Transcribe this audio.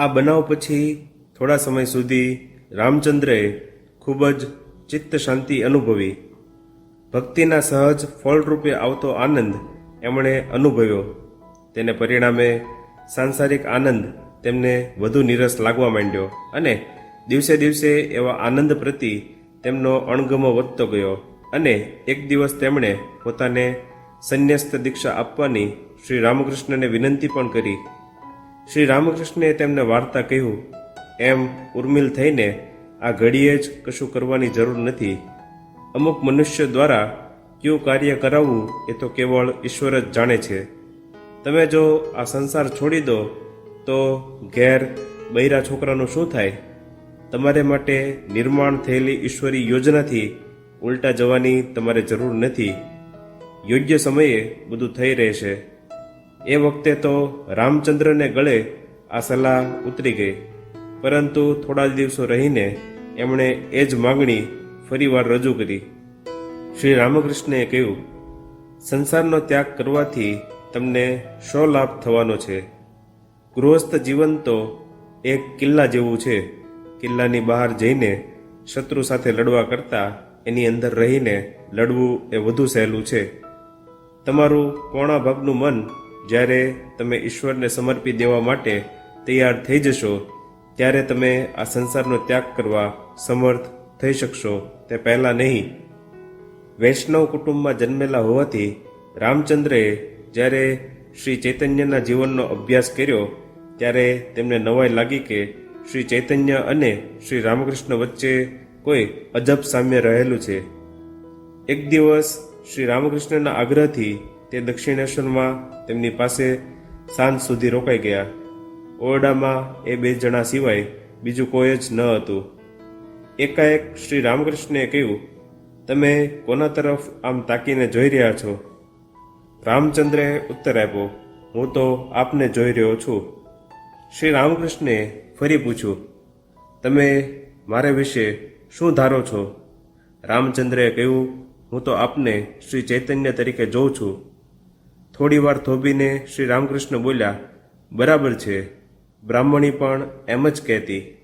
આ બનાવ પછી થોડા સમય સુધી રામચંદ્રએ ખૂબ જ ચિત્ત શાંતિ અનુભવી. ભક્તિના સહજ ફળરૂપે આવતો આનંદ એમણે અનુભવ્યો. તેને પરિણામે સાંસારિક આનંદ તેમને વધુ નીરસ લાગવા માંડ્યો અને દિવસે દિવસે એવા આનંદ પ્રતિ તેમનો અણગમો વધતો ગયો અને એક દિવસ તેમણે પોતાને સંન્યસ્ત દીક્ષા આપવાની શ્રી રામકૃષ્ણને વિનંતી પણ કરી. શ્રી રામકૃષ્ણે તેમને વાર્તા કહ્યું, એમ ઉર્મિલ થઈને આ ઘડીએ જ કશું કરવાની જરૂર નથી. અમુક મનુષ્ય દ્વારા કયું કાર્ય કરાવવું એ તો કેવળ ઈશ્વર જ જાણે છે. તમે જો આ સંસાર છોડી દો, તો ઘેર બૈરા છોકરાનું શું થાય? તમારે માટે નિર્માણ થયેલી ઈશ્વરી યોજનાથી ઉલટા જવાની તમારે જરૂર નથી. યોગ્ય સમયે બધું થઈ રહેશે. એ વખતે તો રામચંદ્રને ગળે આ સલાહ ઉતરી ગઈ. પરંતુ થોડા જ દિવસો રહીને એમણે એ જ માગણી ફરીવાર રજૂ કરી. શ્રી રામકૃષ્ણએ કહ્યું, સંસારનો ત્યાગ કરવાથી તમને શો લાભ થવાનો છે? ગૃહસ્થ જીવન તો એક કિલ્લા જેવું છે. કિલ્લાની બહાર જઈને શત્રુ સાથે લડવા કરતાં એની અંદર રહીને લડવું એ વધુ સહેલું છે. તમારું પોણા ભાગનું મન જ્યારે તમે ઈશ્વરને સમર્પી દેવા માટે તૈયાર થઈ જશો, ત્યારે તમે આ સંસારનો ત્યાગ કરવા સમર્થ થઈ શકશો. તે પહેલાં નહીં. વૈષ્ણવ કુટુંબમાં જન્મેલા હોવાથી રામચંદ્રએ જ્યારે શ્રી ચૈતન્યના જીવનનો અભ્યાસ કર્યો, ત્યારે તેમને નવાઈ લાગી કે શ્રી ચૈતન્ય અને શ્રી રામકૃષ્ણ વચ્ચે કોઈ અજબ સામ્ય રહેલું છે. એક દિવસ શ્રી રામકૃષ્ણના આગ્રહથી તે દક્ષિણેશ્વરમાં તેમની પાસે સાંજ સુધી રોકાઈ ગયા. ઓરડામાં એ બે જણા સિવાય બીજું કોઈ જ ન હતું. એકાએક શ્રી રામકૃષ્ણે કહ્યું, તમે કોના તરફ આમ તાકીને જોઈ રહ્યા છો? રામચંદ્રે ઉત્તર આપ્યો, હું તો આપને જોઈ રહ્યો છું. શ્રી રામકૃષ્ણે ફરી પૂછ્યું, તમે મારે વિશે શું ધારો છો? રામચંદ્રએ કહ્યું, હું તો આપને શ્રી ચૈતન્ય તરીકે જોઉં છું. થોડી વાર થોભીને શ્રી રામકૃષ્ણ બોલ્યા બરાબર છે. બ્રાહ્મણી પણ એમ જ કહેતી.